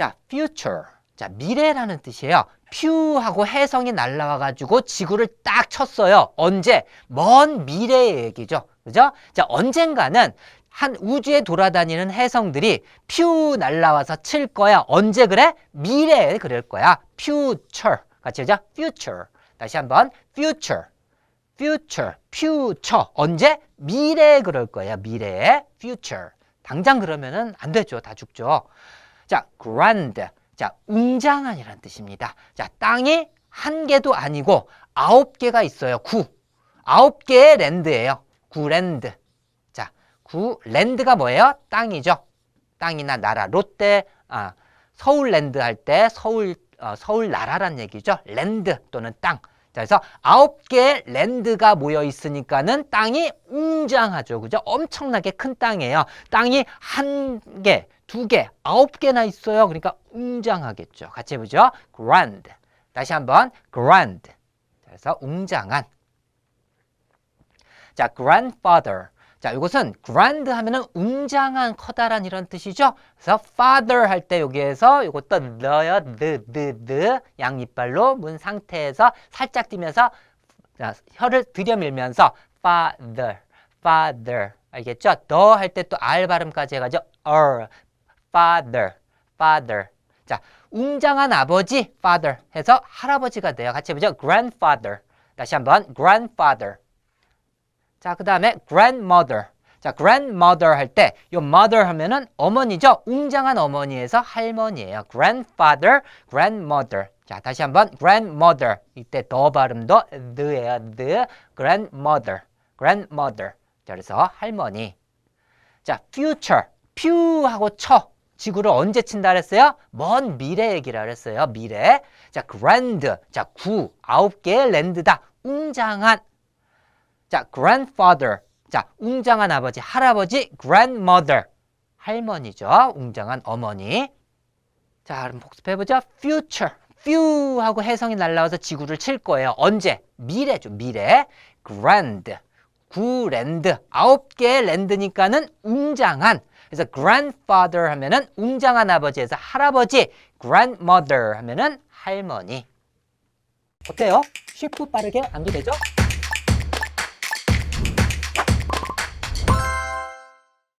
자, future. 자, 미래라는 뜻이에요. 퓨 하고 혜성이 날라와 가지고 지구를 딱 쳤어요. 언제? 먼 미래의 얘기죠. 그죠? 자, 언젠가는 한 우주에 돌아다니는 혜성들이 퓨 날라와서 칠 거야. 언제 그래? 미래에 그럴 거야. future. 같이 하자. future. 다시 한번 future. future. future. 언제? 미래에 그럴 거야. 미래에 future. 당장 그러면은 안 되죠. 다 죽죠. 자, grand. 자, 웅장한이라는 뜻입니다. 자, 땅이 한 개도 아니고 아홉 개가 있어요. 구. 아홉 개의 랜드예요. 구랜드. 자, 구 랜드가 뭐예요? 땅이죠. 땅이나 나라. 롯데 아, 서울랜드 할 때 서울 어, 서울 나라란 얘기죠. 랜드 또는 땅. 자, 그래서 아홉 개의 랜드가 모여 있으니까는 땅이 웅장하죠. 그죠? 엄청나게 큰 땅이에요. 땅이 한 개, 두 개, 아홉 개나 있어요. 그러니까 웅장하겠죠. 같이 해보죠. grand. 다시 한번 grand. 자, 그래서 웅장한. 자, grandfather. 자, 이것은 grand 하면은 웅장한, 커다란 이런 뜻이죠. 그래서 father 할 때 여기에서 이것도 너요, the, the, the 양 이빨로 문 상태에서 살짝 뛰면서 자, 혀를 들여밀면서 father, father 알겠죠? 더 할 때 또 r 발음까지 해가지고 er, father, father. 자, 웅장한 아버지, father 해서 할아버지가 돼요. 같이 해보죠. grandfather. 다시 한번 grandfather. 자, 그 다음에 grandmother. 자, grandmother 할 때, 요 mother 하면은 어머니죠? 웅장한 어머니에서 할머니예요. grandfather, grandmother. 자, 다시 한번 grandmother. 이때 더 발음도 the예요. the, grandmother, grandmother. 자, 그래서 할머니. 자, future. 퓨 하고 쳐. 지구를 언제 친다 그랬어요? 먼 미래 얘기라 그랬어요. 미래. 자, grand. 자, 구. 아홉 개의 랜드다. 웅장한. 자, grandfather. 자, 웅장한 아버지, 할아버지, grandmother. 할머니죠. 웅장한 어머니. 자, 그럼 복습해보죠. future. few 하고 해성이 날라와서 지구를 칠 거예요. 언제? 미래죠. 미래. grand. 구 랜드. 아홉 개의 랜드니까는 웅장한. 그래서 grandfather 하면은 웅장한 아버지에서 할아버지. grandmother 하면은 할머니. 어때요? 쉽고 빠르게 안도 되죠?